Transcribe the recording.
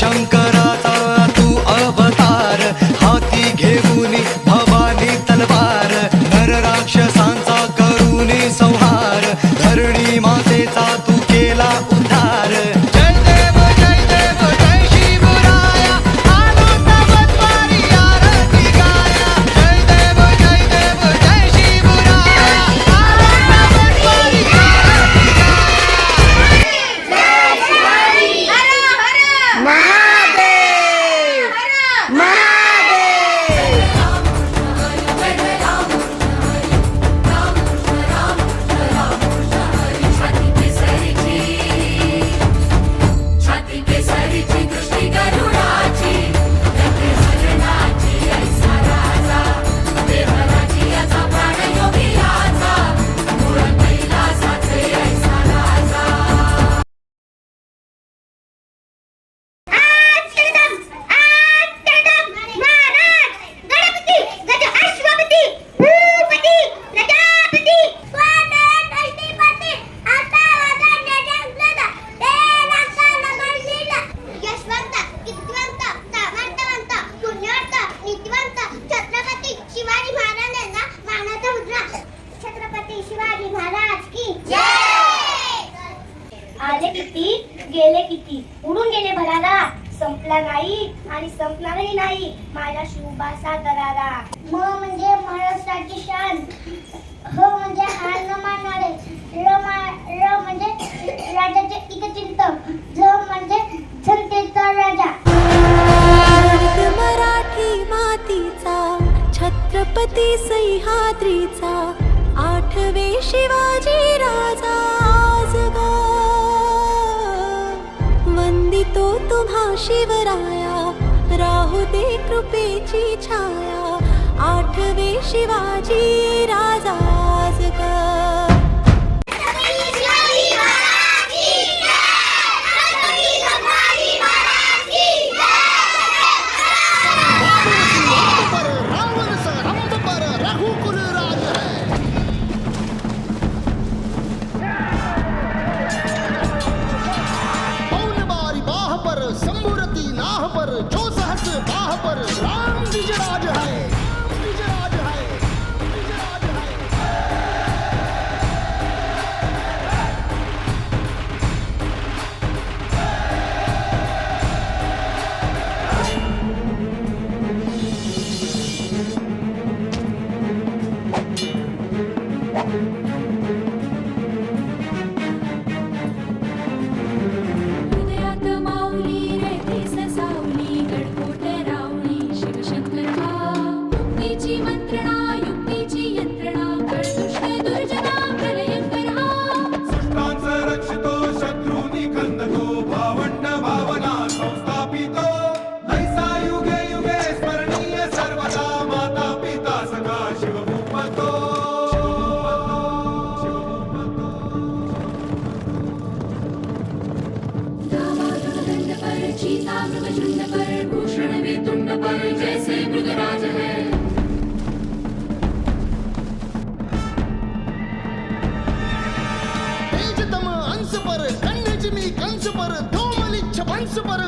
शङ्करा किती? गेले किती? उडून गेले भरारा. संपला नाही आणि संपणारही नाही. माझ्या शिवबासा दरारा. म म्हणजे महाराष्ट्राची शान. ह म्हणजे हार न मानणारे. र म्हणजे राजाचे एकचिंतक झ म्हणजे जनतेचा राजा. मराठी मातीचा छत्रपती सह्याद्रीचा आठवे शिवाजी शिवराया राहुदे कृपेची छाया आठवे शिवाजी राजा चीता पर भूषण भी तुंड पर जैसे मृगराज है। पर कंस पर धूमलिच्छ पर